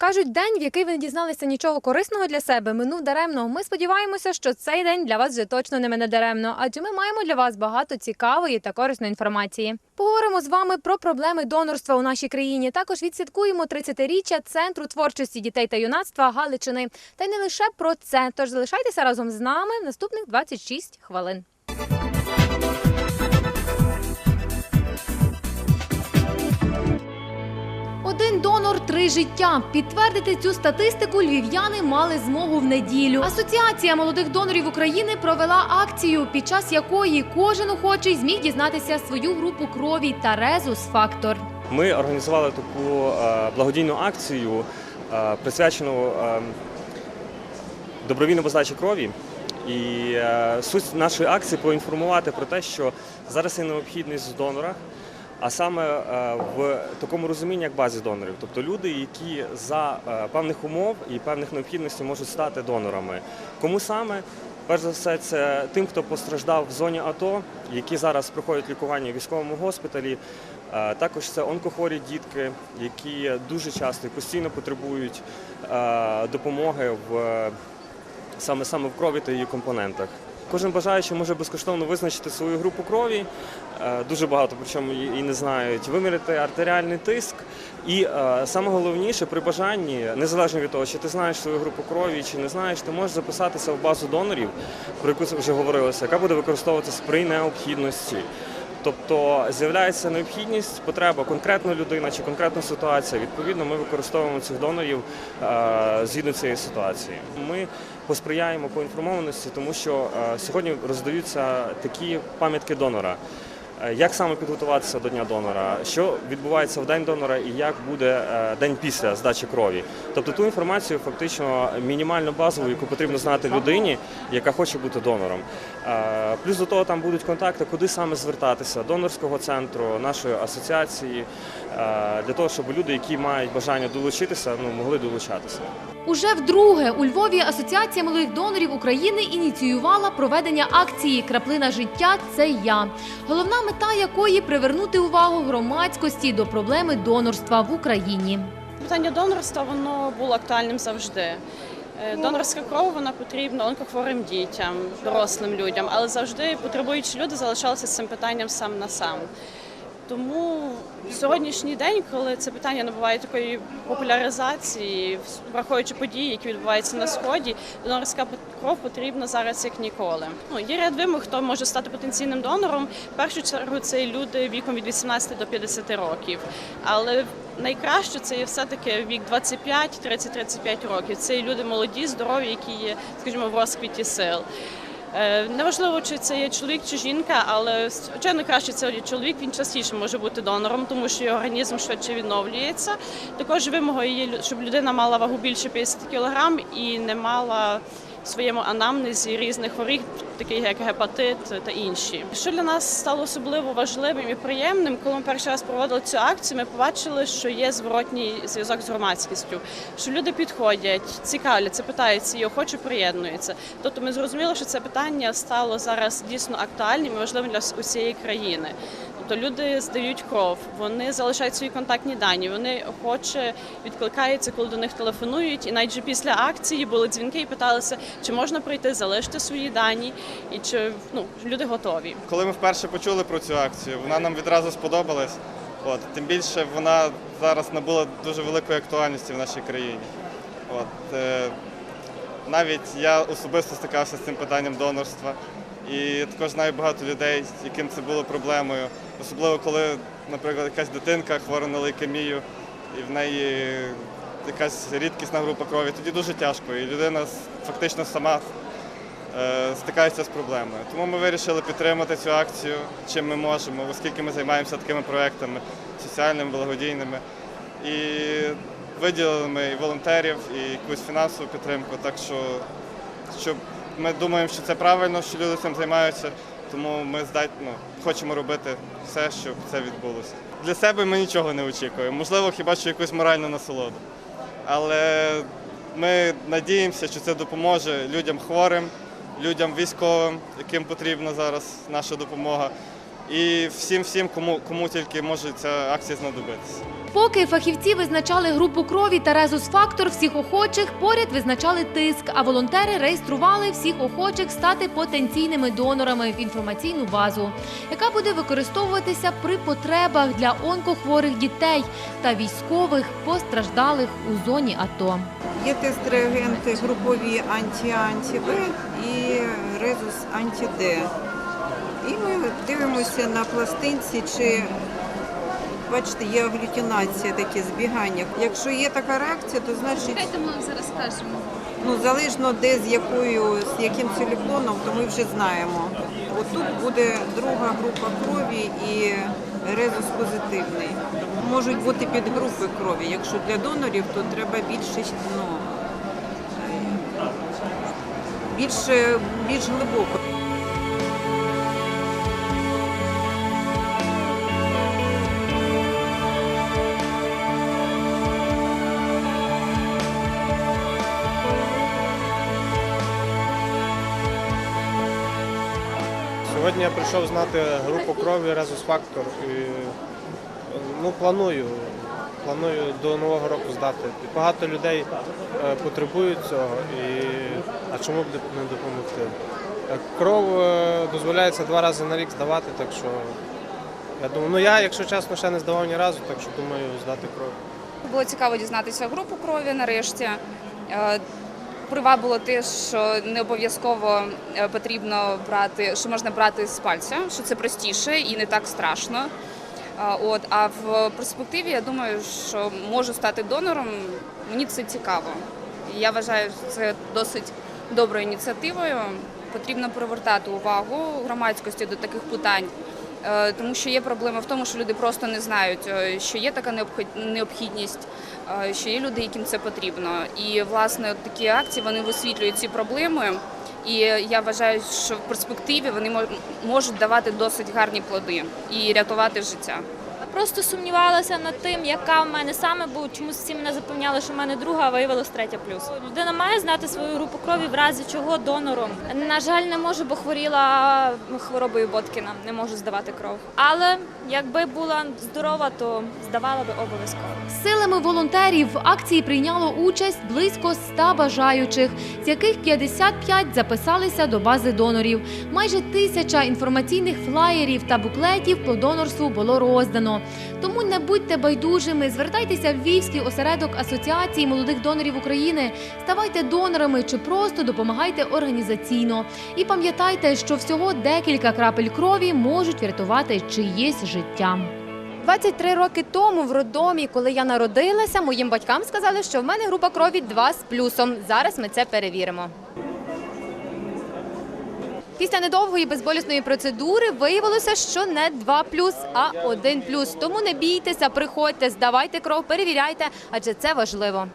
Кажуть, день, в який ви не дізналися нічого корисного для себе, минув даремно. Ми сподіваємося, що цей день для вас вже точно не мине даремно, адже ми маємо для вас багато цікавої та корисної інформації. Поговоримо з вами про проблеми донорства у нашій країні. Також відсвяткуємо 30-річчя центру творчості дітей та юнацтва Галичини. Та й не лише про це. Тож залишайтеся разом з нами в наступних 26 хвилин. Три життя. Підтвердити цю статистику львів'яни мали змогу в неділю. Асоціація молодих донорів України провела акцію, під час якої кожен охочий зміг дізнатися свою групу крові та резус фактор. Ми організували таку е, благодійну акцію, е, присвячену е, добровільному здачі крові. І суть нашої акції поінформувати про те, що зараз є необхідність в донорах, а саме е, в такому розумінні, як базі донорів, тобто люди, які за е, певних умов і певних необхідностей можуть стати донорами. Кому саме? Перш за все, це тим, хто постраждав в зоні АТО, які зараз проходять лікування в військовому госпіталі. Е, Також це онкохворі дітки, які дуже часто і постійно потребують допомоги в саме саме в крові та її компонентах. Кожен бажаючий може безкоштовно визначити свою групу крові. Е, Дуже багато причому і не знають. Виміряти артеріальний тиск. І е, саме головніше при бажанні, незалежно від того, чи ти знаєш свою групу крові, чи не знаєш, ти можеш записатися в базу донорів, про яку вже говорилося, яка буде використовуватися при необхідності. Тобто з'являється необхідність, потреба конкретна людина чи конкретна ситуація. Відповідно, ми використовуємо цих донорів е, згідно цієї ситуації. Ми посприяємо по інформованості, тому що е, сьогодні роздаються такі пам'ятки донора. Е, Як саме підготуватися до дня донора, що відбувається в день донора і як буде е, день після здачі крові? Тобто ту інформацію фактично мінімально базову, яку потрібно знати людині, яка хоче бути донором. Е, Плюс до того там будуть контакти, куди саме звертатися донорського центру, нашої асоціації, для того, щоб люди, які мають бажання долучитися, ну могли долучатися. Уже вдруге у Львові Асоціація молодих донорів України ініціювала проведення акції Краплина життя це я. Головна мета якої привернути увагу громадськості до проблеми донорства в Україні. Питання донорства воно було актуальним завжди. Е, Донорська кров вона потрібна онкохворим дітям, дорослим людям, але завжди потребуючі люди залишалися з цим питанням сам на сам. Тому в сьогоднішній день, коли це питання набуває такої популяризації, враховуючи події, які відбуваються на сході, донорська кров потрібна зараз як ніколи. Ну є ряд вимог, хто може стати потенційним донором. В першу чергу це люди віком від 18 до 50 років. Але найкраще це є все-таки вік 25, 30-35 років. Це люди молоді, здорові, які є, скажімо, в розквіті сил. Е, Неважливо, чи це є чоловік чи жінка, але звичайно краще це є чоловік. Він частіше може бути донором, тому що його організм швидше відновлюється. Також вимогою є, щоб людина мала вагу більше 50 кг і не мала своєму анамнезі різних хворих, таких як гепатит та інші. Що для нас стало особливо важливим і приємним, коли ми перший раз проводили цю акцію, ми побачили, що є зворотній зв'язок з громадськістю, що люди підходять, цікавляться, питаються і охоче приєднуються. Тобто ми зрозуміли, що це питання стало зараз дійсно актуальним і важливим для усієї країни. Тобто люди здають кров, вони залишають свої контактні дані, вони охоче відкликаються, коли до них телефонують. І навіть після акції були дзвінки і питалися, чи можна прийти, залишити свої дані, і чи ну люди готові. Коли ми вперше почули про цю акцію, вона нам відразу сподобалась. От, тим більше вона зараз набула дуже великої актуальності в нашій країні. От, е, навіть я особисто стикався з цим питанням донорства. І також знаю багато людей, яким це було проблемою. Особливо коли, наприклад, якась дитинка хвора на лейкемію, і в неї якась рідкісна група крові, тоді дуже тяжко. І людина фактично сама е, стикаються з проблемою. Тому ми вирішили підтримати цю акцію, чим ми можемо, оскільки ми займаємося такими проектами соціальними, благодійними. І виділили ми і волонтерів, і якусь фінансову підтримку. Так що, що ми думаємо, що це правильно, що люди цим займаються. Тому ми здать, ну, хочемо робити все, щоб це відбулося. Для себе ми нічого не очікуємо. Можливо, хіба що якусь моральну насолоду. Але ми надіємося, що це допоможе людям хворим, людям військовим, яким потрібна зараз наша допомога. і всім, всім, кому, кому тільки може ця акція знадобитися. Поки фахівці визначали групу крові та резус-фактор всіх охочих, поряд визначали тиск, а волонтери реєстрували всіх охочих стати потенційними донорами в інформаційну базу, яка буде використовуватися при потребах для онкохворих дітей та військових постраждалих у зоні АТО. Є тест-реагенти групові анті-анті-В і резус анті-Д. І ми дивимося на пластинці, чи бачите, є аглютинація, таке збігання. Якщо є така реакція, то значить Чекайте, ми вам зараз скажемо. ну, залежно де з якою, з яким целюклоном, то ми вже знаємо. Отут буде друга група крові і резус позитивний. Можуть бути підгрупи крові. Якщо для донорів, то треба більше, ну, е, більше, більш глибоко. Сьогодні я прийшов знати групу крові Резус Фактор і ну, планую. Планую до нового року здати. Багато людей е, потребують цього, і а чому б не допомогти? Е, Кров е, дозволяється два рази на рік здавати, так що я думаю, ну я, якщо чесно, ще не здавав ні разу, так що думаю здати кров. Було цікаво дізнатися групу крові нарешті. Привабило те, що не обов'язково е, потрібно брати, що можна брати з пальця, що це простіше і не так страшно. От, а в перспективі я думаю, що можу стати донором. Мені це цікаво. Я вважаю, це досить доброю ініціативою. Потрібно привертати увагу громадськості до таких питань. Е, Тому що є проблема в тому, що люди просто не знають, е, що є така необхід- необхідність, е, що є люди, яким це потрібно. І власне такі акції вони висвітлюють ці проблеми. І я вважаю, що в перспективі вони можуть давати досить гарні плоди і рятувати життя. Просто сумнівалася над тим, яка в мене саме, бо чомусь всі мене запевняли, що в мене друга, а виявилось третя плюс. Людина має знати свою групу крові, в разі чого донором. На жаль, не можу, бо хворіла хворобою Боткіна, не можу здавати кров. Але якби була здорова, то здавала би обов'язково. Силами волонтерів в акції прийняло участь близько 100 бажаючих, з яких 55 записалися до бази донорів. Майже тисяча інформаційних флаєрів та буклетів по донорству було роздано. Тому не будьте байдужими, звертайтеся в Львівський осередок Асоціації молодих донорів України, ставайте донорами чи просто допомагайте організаційно. І пам'ятайте, що всього декілька крапель крові можуть врятувати чиєсь життя. 23 роки тому в роддомі, коли я народилася, моїм батькам сказали, що в мене група крові 2 з плюсом. Зараз ми це перевіримо. Після недовгої безболісної процедури виявилося, що не 2 плюс, а 1 плюс. Тому не бійтеся, приходьте, здавайте кров, перевіряйте, адже це важливо.